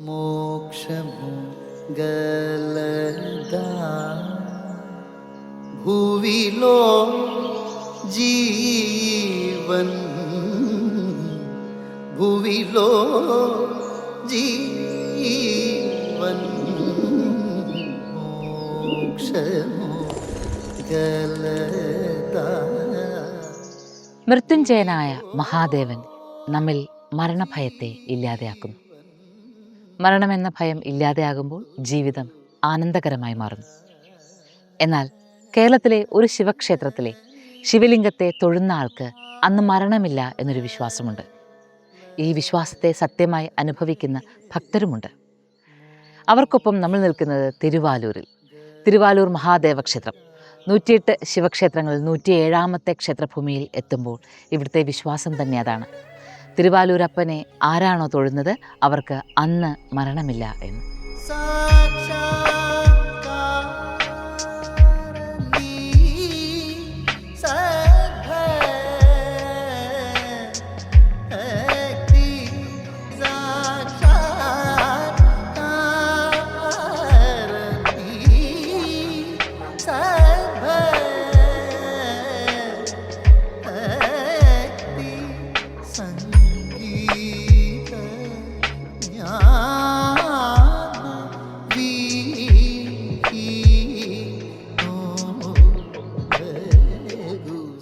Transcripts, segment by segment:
മോക്ഷമോ ഗലദാ ഭൂവിലോ ജീവൻ ഭൂവിലോ ജീവൻ മോക്ഷമു ഗലദാ മൃത്യുഞ്ജയനായ മഹാദേവൻ നമ്മിൽ മരണഭയത്തെ ഇല്ലാതെയാക്കുന്നു. മരണമെന്ന ഭയം ഇല്ലാതെയാകുമ്പോൾ ജീവിതം ആനന്ദകരമായി മാറുന്നു. എന്നാൽ കേരളത്തിലെ ഒരു ശിവക്ഷേത്രത്തിലെ ശിവലിംഗത്തെ തൊഴുന്ന ആൾക്ക് അന്ന് മരണമില്ല എന്നൊരു വിശ്വാസമുണ്ട്. ഈ വിശ്വാസത്തെ സത്യമായി അനുഭവിക്കുന്ന ഭക്തരുമുണ്ട്. അവർക്കൊപ്പം നമ്മൾ നിൽക്കുന്നത് തിരുവാലൂരിൽ. തിരുവാലൂർ മഹാദേവ ക്ഷേത്രം നൂറ്റിയെട്ട് ശിവക്ഷേത്രങ്ങളിൽ നൂറ്റിയേഴാമത്തെ ക്ഷേത്രഭൂമിയിൽ എത്തുമ്പോൾ ഇവിടുത്തെ വിശ്വാസം തന്നെ അതാണ്. തിരുവാലൂരപ്പനെ ആരാണോ തൊഴുന്നത്? അവർക്ക് അന്ന് മരണമില്ല എന്ന്.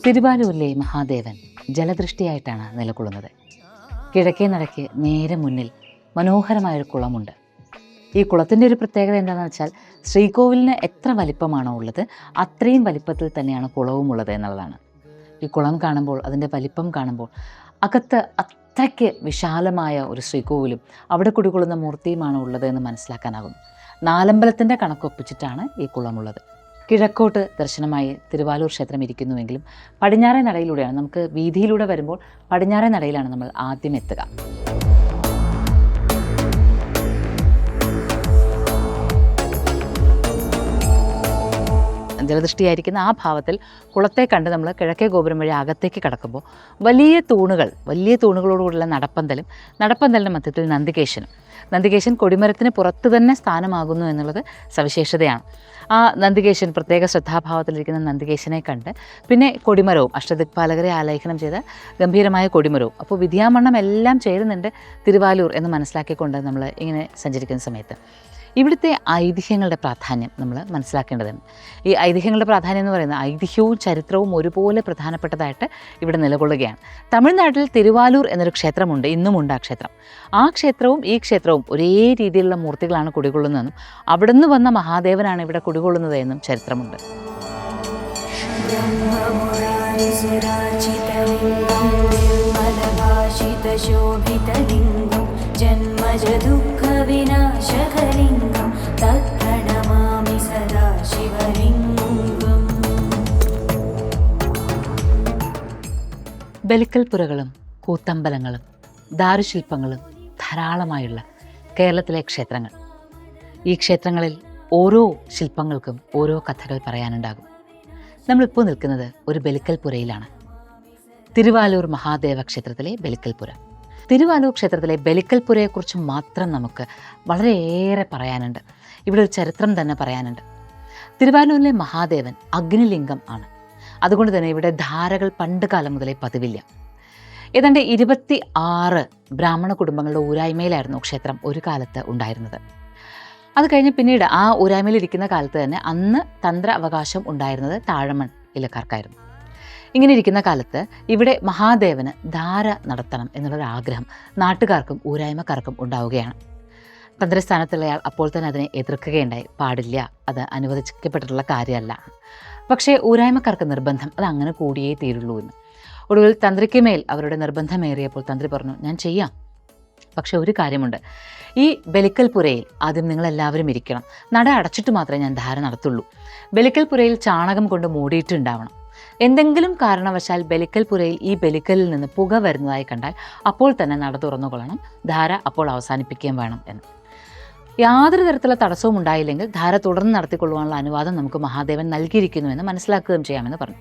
തിരുവാലൂരിലെ മഹാദേവൻ ജലദൃഷ്ടിയായിട്ടാണ് നിലകൊള്ളുന്നത്. കിഴക്കേ നടക്ക് നേരെ മുന്നിൽ മനോഹരമായൊരു കുളമുണ്ട്. ഈ കുളത്തിന്റെ ഒരു പ്രത്യേകത എന്താണെന്ന് വെച്ചാൽ ശ്രീകോവിലിന് എത്ര വലിപ്പമാണോ ഉള്ളത് അത്രയും വലിപ്പത്തിൽ തന്നെയാണ് കുളവും ഉള്ളത് എന്നുള്ളതാണ്. ഈ കുളം കാണുമ്പോൾ അതിന്റെ വലിപ്പം കാണുമ്പോൾ അകത്ത് അത്രയ്ക്ക് വിശാലമായ ഒരു ശ്രീകോവിലും അവിടെ കുടികൊള്ളുന്ന മൂർത്തിയുമാണ് ഉള്ളത് എന്ന് മനസ്സിലാക്കാനാകുന്നു നാലമ്പലത്തിന്റെ കണക്കൊപ്പിച്ചിട്ടാണ് ഈ കുളമുള്ളത്. കിഴക്കോട്ട് ദർശനമായി തിരുവാലൂർ ക്ഷേത്രം ഇരിക്കുന്നുവെങ്കിലും പടിഞ്ഞാറേ നടയിലൂടെയാണ്. നമുക്ക് വീതിയിലൂടെ വരുമ്പോൾ പടിഞ്ഞാറേ നടയിലാണ് നമ്മൾ ആദ്യം എത്തുക. ജലദൃഷ്ടിയായിരിക്കുന്ന ആ ഭാവത്തിൽ കുളത്തെ കണ്ട് നമ്മൾ കിഴക്കേ ഗോപുരം വഴി അകത്തേക്ക് കടക്കുമ്പോൾ വലിയ തൂണുകൾ വലിയ തൂണുകളോടുകൂടിയുള്ള നടപ്പന്തലും നടപ്പന്തലിന്റെ മധ്യത്തിൽ നന്ദികേശനും. നന്ദികേശൻ കൊടിമരത്തിന് പുറത്ത് തന്നെ സ്ഥാനമാകുന്നു എന്നുള്ളത് സവിശേഷതയാണ്. ആ നന്ദികേശൻ പ്രത്യേക ശ്രദ്ധാഭാവത്തിലിരിക്കുന്ന നന്ദികേശനെ കണ്ട് പിന്നെ കൊടിമരവും അഷ്ടദിക്പാലകരെ ആലേഖനം ചെയ്ത ഗംഭീരമായ കൊടിമരവും. അപ്പോൾ വിദ്യാമണ്ണം എല്ലാം ചേരുന്നുണ്ട് തിരുവാലൂർ എന്ന് മനസ്സിലാക്കിക്കൊണ്ട് നമ്മൾ ഇങ്ങനെ സഞ്ചരിക്കുന്ന സമയത്ത്. ഇവിടുത്തെ ഐതിഹ്യങ്ങളുടെ പ്രാധാന്യം നമ്മൾ മനസ്സിലാക്കേണ്ടതാണ് ഈ ഐതിഹ്യങ്ങളുടെ പ്രാധാന്യം എന്ന് പറയുന്നത് ഐതിഹ്യവും ചരിത്രവും ഒരുപോലെ പ്രധാനപ്പെട്ടതായിട്ട് ഇവിടെ നിലകൊള്ളുകയാണ്. തമിഴ്നാട്ടിൽ തിരുവാലൂർ എന്നൊരു ക്ഷേത്രമുണ്ട്. ഇന്നുമുണ്ട് ആ ക്ഷേത്രം. ആ ക്ഷേത്രവും ഈ ക്ഷേത്രവും ഒരേ രീതിയിലുള്ള മൂർത്തികളാണ് കുടികൊള്ളുന്നതെന്നും അവിടുന്ന് വന്ന മഹാദേവനാണ് ഇവിടെ കുടികൊള്ളുന്നത് എന്നും ചരിത്രമുണ്ട് ജന്മജതു ബലിക്കൽപ്പുരകളും കൂത്തമ്പലങ്ങളും ദാരുശില്പങ്ങളും ധാരാളമായുള്ള കേരളത്തിലെ ക്ഷേത്രങ്ങൾ. ഈ ക്ഷേത്രങ്ങളിൽ ഓരോ ശില്പങ്ങൾക്കും ഓരോ കഥകൾ പറയാനുണ്ടാകും. നമ്മളിപ്പോൾ നിൽക്കുന്നത് ഒരു ബലിക്കൽപുരയിലാണ് തിരുവാലൂർ മഹാദേവ ക്ഷേത്രത്തിലെ ബലിക്കൽപുര തിരുവാലൂർ ക്ഷേത്രത്തിലെ ബലിക്കൽപുരയെക്കുറിച്ച് മാത്രം നമുക്ക് വളരെയേറെ പറയാനുണ്ട്. ഇവിടെ ഒരു ചരിത്രം തന്നെ പറയാനുണ്ട്. തിരുവാലൂരിലെ മഹാദേവൻ അഗ്നിലിംഗം ആണ്. അതുകൊണ്ട് തന്നെ ഇവിടെ ധാരകൾ പണ്ട് കാലം മുതലേ പതിവില്ല. ഏതാണ്ട് ഇരുപത്തി ആറ് ബ്രാഹ്മണ കുടുംബങ്ങളുടെ ഊരായ്മയിലായിരുന്നു ക്ഷേത്രം ഒരു കാലത്ത് ഉണ്ടായിരുന്നത്. അത് കഴിഞ്ഞ് പിന്നീട് ആ ഊരായ്മയിലിരിക്കുന്ന കാലത്ത് തന്നെ അന്ന് തന്ത്ര അവകാശം ഉണ്ടായിരുന്നത് താഴമൺ ഇലക്കാർക്കായിരുന്നു. ഇങ്ങനെ ഇരിക്കുന്ന കാലത്ത് ഇവിടെ മഹാദേവന് ധാര നടത്തണം എന്നുള്ളൊരു ആഗ്രഹം നാട്ടുകാർക്കും ഊരായ്മക്കാർക്കും ഉണ്ടാവുകയാണ്. തന്ത്രസ്ഥാനത്തുള്ളയാൾ അപ്പോൾ തന്നെ അതിനെ എതിർക്കുകയുണ്ടായി. പാടില്ല അത് അനുവദിക്കപ്പെട്ടിട്ടുള്ള കാര്യമല്ല. പക്ഷേ ഊരായ്മക്കാർക്ക് നിർബന്ധം. അത് അങ്ങനെ കൂടിയേ തീരുള്ളൂ എന്ന്. ഒടുവിൽ തന്ത്രിക്ക് മേൽ അവരുടെ നിർബന്ധമേറിയപ്പോൾ തന്ത്രി പറഞ്ഞു ഞാൻ ചെയ്യാം. പക്ഷേ ഒരു കാര്യമുണ്ട്. ഈ ബലിക്കൽപുരയിൽ ആദ്യം നിങ്ങളെല്ലാവരും ഇരിക്കണം. നട അടച്ചിട്ട് മാത്രമേ ഞാൻ ധാര നടത്തുള്ളൂ. ബലിക്കൽപുരയിൽ ചാണകം കൊണ്ട് മൂടിയിട്ടുണ്ടാവണം. എന്തെങ്കിലും കാരണവശാൽ ബലിക്കൽപുരയിൽ ഈ ബലിക്കലിൽ നിന്ന് പുക വരുന്നതായി കണ്ടാൽ അപ്പോൾ തന്നെ നട തുറന്നുകൊള്ളണം. ധാര അപ്പോൾ അവസാനിപ്പിക്കുകയും വേണം എന്ന്. യാതൊരു തരത്തിലുള്ള തടസ്സവും ഉണ്ടായില്ലെങ്കിൽ ധാര തുടർന്ന് നടത്തിക്കൊള്ളുവാനുള്ള അനുവാദം നമുക്ക് മഹാദേവൻ നൽകിയിരിക്കുന്നുവെന്ന് മനസ്സിലാക്കുകയും ചെയ്യാമെന്ന് പറഞ്ഞു.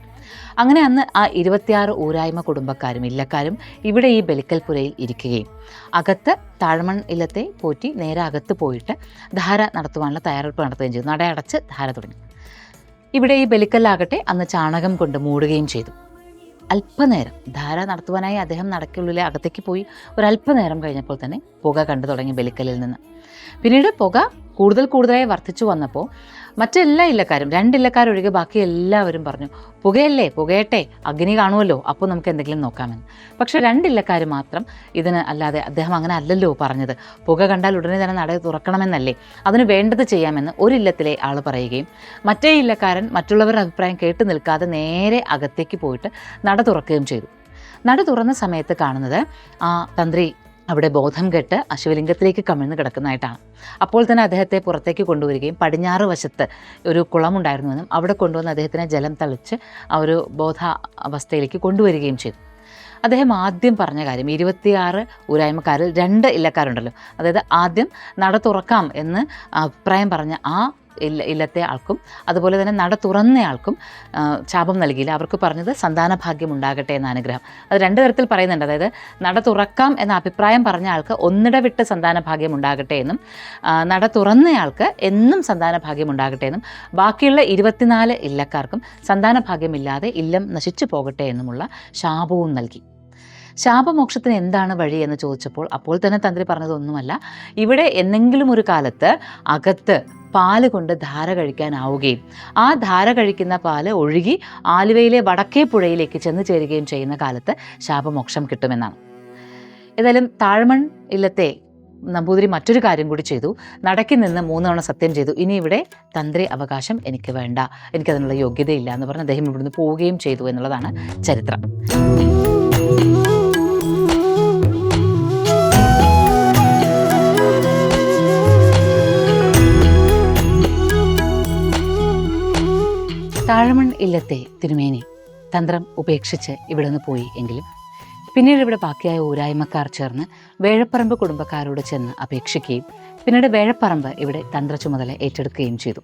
അങ്ങനെ അന്ന് ആ ഇരുപത്തിയാറ് ഊരായ്മ കുടുംബക്കാരും ഇല്ലക്കാരും ഇവിടെ ഈ ബലിക്കൽപുരയിൽ ഇരിക്കുകയും അകത്ത് താഴ്മൺ ഇല്ലത്തെ പോറ്റി നേരെ അകത്ത് പോയിട്ട് ധാര നടത്തുവാനുള്ള തയ്യാറെടുപ്പ് നടത്തുകയും ചെയ്തു. നടയടച്ച് ധാര തുടങ്ങി. ഇവിടെ ഈ ബലിക്കല്ലാകട്ടെ അന്ന് ചാണകം കൊണ്ട് മൂടുകയും ചെയ്തു. അല്പനേരം ധാര നടത്തുവാനായി അദ്ദേഹം നടക്കുള്ളിലെ അകത്തേക്ക് പോയി ഒരല്പനേരം കഴിഞ്ഞപ്പോൾ തന്നെ പുക കണ്ടു തുടങ്ങി ബലിക്കലിൽ നിന്ന്. പിന്നീട് പുക കൂടുതൽ കൂടുതലായി വർദ്ധിച്ചു വന്നപ്പോൾ മറ്റെല്ലാ ഇല്ലക്കാരും രണ്ടില്ലക്കാരൊഴികെ ബാക്കി എല്ലാവരും പറഞ്ഞു പുകയല്ലേ പുകയട്ടെ അഗ്നി കാണുമല്ലോ അപ്പോൾ നമുക്ക് എന്തെങ്കിലും നോക്കാമെന്ന്. പക്ഷെ രണ്ടില്ലക്കാർ മാത്രം ഇതിന് അല്ലാതെ അദ്ദേഹം അങ്ങനെ അല്ലല്ലോ പറഞ്ഞത്. പുക കണ്ടാൽ ഉടനെ തന്നെ നട തുറക്കണമെന്നല്ലേ? അതിന് വേണ്ടത് ചെയ്യാമെന്ന് ഒരില്ലത്തിലെ ആൾ പറയുകയും മറ്റേ ഇല്ലക്കാരൻ മറ്റുള്ളവരുടെ അഭിപ്രായം കേട്ട് നിൽക്കാതെ നേരെ അകത്തേക്ക് പോയിട്ട് നട തുറക്കുകയും ചെയ്തു. നട തുറന്ന സമയത്ത് കാണുന്നത് ആ തന്ത്രി അവിടെ ബോധം കെട്ട് അശിവലിംഗത്തിലേക്ക് ശിവലിംഗത്തിലേക്ക് കമിഴ്ന്ന് കിടക്കുന്നതായിട്ടാണ്. അപ്പോൾ തന്നെ അദ്ദേഹത്തെ പുറത്തേക്ക് കൊണ്ടുവരികയും പടിഞ്ഞാറ് വശത്ത് ഒരു കുളമുണ്ടായിരുന്നുവെന്നും അവിടെ കൊണ്ടുവന്ന് അദ്ദേഹത്തിനെ ജലം തളിച്ച് ആ ഒരു ബോധ അവസ്ഥയിലേക്ക് കൊണ്ടുവരികയും ചെയ്തു. അദ്ദേഹം ആദ്യം പറഞ്ഞ കാര്യം ഇരുപത്തിയാറ് ഊരായ്മക്കാരിൽ രണ്ട് ഇല്ലക്കാരുണ്ടല്ലോ. അതായത് ആദ്യം നട തുറക്കാം എന്ന് അഭിപ്രായം പറഞ്ഞ ആ ഇല്ല ഇല്ലത്തെ ആൾക്കും അതുപോലെ തന്നെ നട തുറന്നയാൾക്കും ശാപം നൽകിയില്ല. അവർക്ക് പറഞ്ഞത് സന്താന ഭാഗ്യം ഉണ്ടാകട്ടെ എന്ന അനുഗ്രഹം. അത് രണ്ട് തരത്തിൽ പറയുന്നുണ്ട്. അതായത് നട തുറക്കാം എന്ന അഭിപ്രായം പറഞ്ഞ ആൾക്ക് ഒന്നിട വിട്ട് സന്താന ഭാഗ്യം ഉണ്ടാകട്ടെ എന്നും നട തുറന്നയാൾക്ക് എന്നും സന്താന ഭാഗ്യം ഉണ്ടാകട്ടെ എന്നും ബാക്കിയുള്ള ഇരുപത്തിനാല് ഇല്ലക്കാർക്കും സന്താന ഭാഗ്യമില്ലാതെ ഇല്ലം നശിച്ചു പോകട്ടെ എന്നുമുള്ള ശാപവും നൽകി. ശാപമോക്ഷത്തിന് എന്താണ് വഴി എന്ന് ചോദിച്ചപ്പോൾ അപ്പോൾ തന്നെ തന്ത്രി പറഞ്ഞതൊന്നുമല്ല ഇവിടെ എന്തെങ്കിലും ഒരു കാലത്ത് അകത്ത് പാൽ കൊണ്ട് ധാര കഴിക്കാനാവുകയും ആ ധാര കഴിക്കുന്ന പാൽ ഒഴുകി ആലുവയിലെ വടക്കേ പുഴയിലേക്ക് ചെന്ന് ചേരുകയും ചെയ്യുന്ന കാലത്ത് ശാപമോക്ഷം കിട്ടുമെന്നാണ്. ഏതായാലും താഴ്മൺ ഇല്ലത്തെ നമ്പൂതിരി മറ്റൊരു കാര്യം കൂടി ചെയ്തു. നടക്കി നിന്ന് മൂന്ന് തവണ സത്യം ചെയ്തു. ഇനി ഇവിടെ തന്ത്രി അവകാശം എനിക്ക് വേണ്ട. എനിക്കതിനുള്ള യോഗ്യതയില്ല എന്ന് പറഞ്ഞ് അദ്ദേഹം ഇവിടുന്ന് പോവുകയും ചെയ്തു എന്നുള്ളതാണ് ചരിത്രം. താഴമൺ ഇല്ലത്തെ തിരുമേനി തന്ത്രം ഉപേക്ഷിച്ച് ഇവിടെ നിന്ന് പോയി എങ്കിലും പിന്നീട് ഇവിടെ ബാക്കിയായ ഊരായ്മക്കാർ ചേർന്ന് വേഴപ്പറമ്പ് കുടുംബക്കാരോട് ചെന്ന് അപേക്ഷിക്കുകയും പിന്നീട് വേഴപ്പറമ്പ് ഇവിടെ തന്ത്ര ചുമതല ഏറ്റെടുക്കുകയും ചെയ്തു.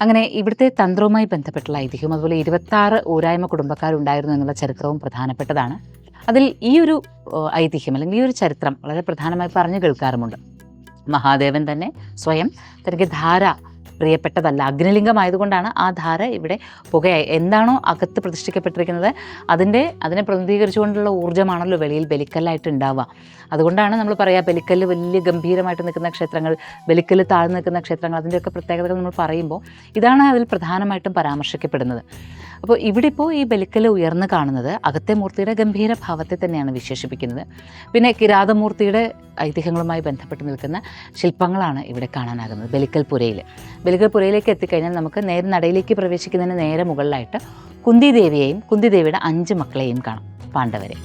അങ്ങനെ ഇവിടുത്തെ തന്ത്രവുമായി ബന്ധപ്പെട്ടുള്ള ഐതിഹ്യം അതുപോലെ ഇരുപത്താറ് ഊരായ്മ കുടുംബക്കാരുണ്ടായിരുന്നു എന്നുള്ള ചരിത്രവും പ്രധാനപ്പെട്ടതാണ്. അതിൽ ഈ ഒരു ഐതിഹ്യം അല്ലെങ്കിൽ ഈ ഒരു ചരിത്രം വളരെ പ്രധാനമായി പറഞ്ഞു കേൾക്കാറുമുണ്ട്. മഹാദേവൻ തന്നെ സ്വയം തനിക്ക് ധാര പ്രിയപ്പെട്ടതല്ല. അഗ്നിലിംഗമായതുകൊണ്ടാണ് ആ ധാര ഇവിടെ പുകയായി. എന്താണോ അകത്ത് പ്രതിഷ്ഠിക്കപ്പെട്ടിരിക്കുന്നത്? അതിന്റെ അതിനെ പ്രതിനിധീകരിച്ചുകൊണ്ടുള്ള ഊർജമാണല്ലോ വെളിയിൽ ബലിക്കല്ലായിട്ട് ഉണ്ടാവുക അതുകൊണ്ടാണ് നമ്മൾ പറയുക ബലിക്കല്ല് വലിയ ഗംഭീരമായിട്ട് നിൽക്കുന്ന ക്ഷേത്രങ്ങൾ ബലിക്കല്ല് താഴ്ന്നു നിൽക്കുന്ന ക്ഷേത്രങ്ങൾ അതിന്റെയൊക്കെ പ്രത്യേകതകൾ നമ്മൾ പറയുമ്പോൾ ഇതാണ് അതിൽ പ്രധാനമായിട്ടും പരാമർശിക്കപ്പെടുന്നത്. അപ്പോൾ ഇവിടെ ഇപ്പോൾ ഈ ബലിക്കൽ ഉയർന്നു കാണുന്നത് അകത്തെ മൂർത്തിയുടെ ഗംഭീര ഭാവത്തെ തന്നെയാണ് വിശേഷിപ്പിക്കുന്നത്. പിന്നെ കിരാതമൂർത്തിയുടെ ഐതിഹ്യങ്ങളുമായി ബന്ധപ്പെട്ട് നിൽക്കുന്ന ശില്പങ്ങളാണ് ഇവിടെ കാണാനാകുന്നത് ബലിക്കൽ പുരയിൽ ബലിക്കൽ പുരയിലേക്ക് എത്തിക്കഴിഞ്ഞാൽ നമുക്ക് നേരെ നടയിലേക്ക് പ്രവേശിക്കുന്നതിന് നേരെ മുകളിലായിട്ട് കുന്തിദേവിയെയും ദേവിയെയും കുന്തി ദേവിയുടെ അഞ്ച് മക്കളെയും കാണാം പാണ്ഡവരെ.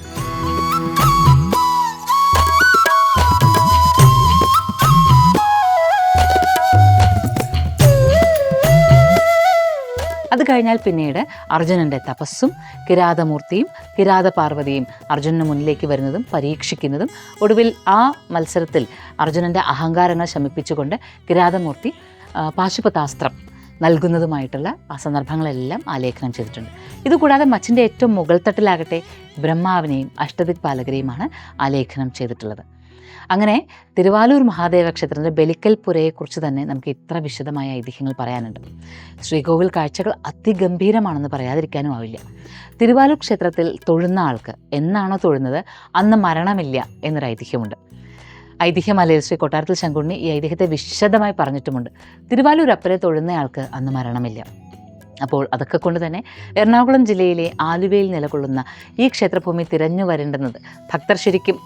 അത് കഴിഞ്ഞാൽ പിന്നീട് അർജുനന്റെ തപസ്സും കിരാതമൂർത്തിയും കിരാത പാർവതിയും അർജുനന് മുന്നിലേക്ക് വരുന്നതും പരീക്ഷിക്കുന്നതും ഒടുവിൽ ആ മത്സരത്തിൽ അർജുനന്റെ അഹങ്കാരങ്ങൾ ശമിപ്പിച്ചുകൊണ്ട് കിരാതമൂർത്തി പാശുപതാസ്ത്രം നൽകുന്നതുമായിട്ടുള്ള ആ സന്ദർഭങ്ങളെല്ലാം ആലേഖനം ചെയ്തിട്ടുണ്ട്. ഇതുകൂടാതെ മച്ചിന്റെ ഏറ്റവും മുകൾ തട്ടിലാകട്ടെ ബ്രഹ്മാവിനെയും അഷ്ടദിക്പാലകരെയുമാണ് ആലേഖനം ചെയ്തിട്ടുള്ളത്. അങ്ങനെ തിരുവാലൂർ മഹാദേവ ക്ഷേത്രത്തിന്റെ ബലിക്കൽ പുരയെക്കുറിച്ച് തന്നെ നമുക്ക് ഇത്ര വിശദമായ ഐതിഹ്യങ്ങൾ പറയാനുണ്ട്. ശ്രീകോവിൽ കാഴ്ചകൾ അതിഗംഭീരമാണെന്ന് പറയാതിരിക്കാനും ആവില്ല. തിരുവാലൂർ ക്ഷേത്രത്തിൽ തൊഴുന്ന ആൾക്ക് എന്നാണോ തൊഴുന്നത് അന്ന് മരണമില്ല എന്നൊരു ഐതിഹ്യമുണ്ട്. ഐതിഹ്യമലയിൽ ശ്രീ കൊട്ടാരത്തിൽ ശങ്കുണ്ണി ഈ ഐതിഹ്യത്തെ വിശദമായി പറഞ്ഞിട്ടുമുണ്ട്. തിരുവാലൂർ അപ്പരെ തൊഴുന്നയാൾക്ക് അന്ന് മരണമില്ല. അപ്പോൾ അതൊക്കെ കൊണ്ട് തന്നെ എറണാകുളം ജില്ലയിലെ ആലുവയിൽ നിലകൊള്ളുന്ന ഈ ക്ഷേത്രഭൂമി തിരഞ്ഞു വരേണ്ടുന്നത് ഭക്തർ ശരിക്കും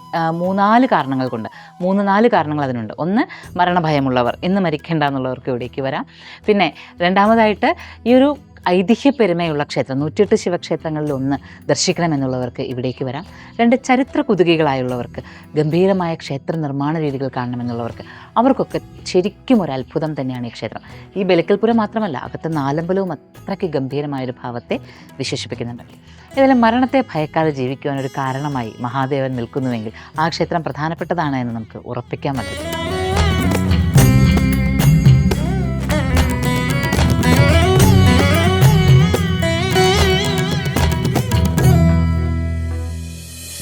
മൂന്നാൽ കാരണങ്ങൾ കൊണ്ട് മൂന്ന് നാല് കാരണങ്ങൾ അതിനുണ്ട്. ഒന്ന് മരണഭയമുള്ളവർ. ഇന്ന് മരിക്കേണ്ട എന്നുള്ളവർക്ക് ഇവിടേക്ക് വരാം. പിന്നെ രണ്ടാമതായിട്ട് ഈ ഒരു ഐതിഹ്യ പെരുമയുള്ള ക്ഷേത്രം നൂറ്റിയെട്ട് ശിവക്ഷേത്രങ്ങളിൽ ഒന്ന് ദർശിക്കണമെന്നുള്ളവർക്ക് ഇവിടേക്ക് വരാം. രണ്ട് ചരിത്ര കുതുകികളായുള്ളവർക്ക് ഗംഭീരമായ ക്ഷേത്ര നിർമ്മാണ രീതികൾ കാണണമെന്നുള്ളവർക്ക് അവർക്കൊക്കെ ശരിക്കും ഒരു അത്ഭുതം തന്നെയാണ് ഈ ക്ഷേത്രം. ഈ ബലിക്കൽപുരം മാത്രമല്ല അകത്തെ നാലമ്പലവും അത്രയ്ക്ക് ഗംഭീരമായൊരു ഭാവത്തെ വിശേഷിപ്പിക്കുന്നുണ്ട്. ഏതായാലും മരണത്തെ ഭയക്കാതെ ജീവിക്കുവാൻ ഒരു കാരണമായി മഹാദേവൻ നിൽക്കുന്നുവെങ്കിൽ ആ ക്ഷേത്രം പ്രധാനപ്പെട്ടതാണ് എന്ന് നമുക്ക് ഉറപ്പിക്കാൻ പറ്റും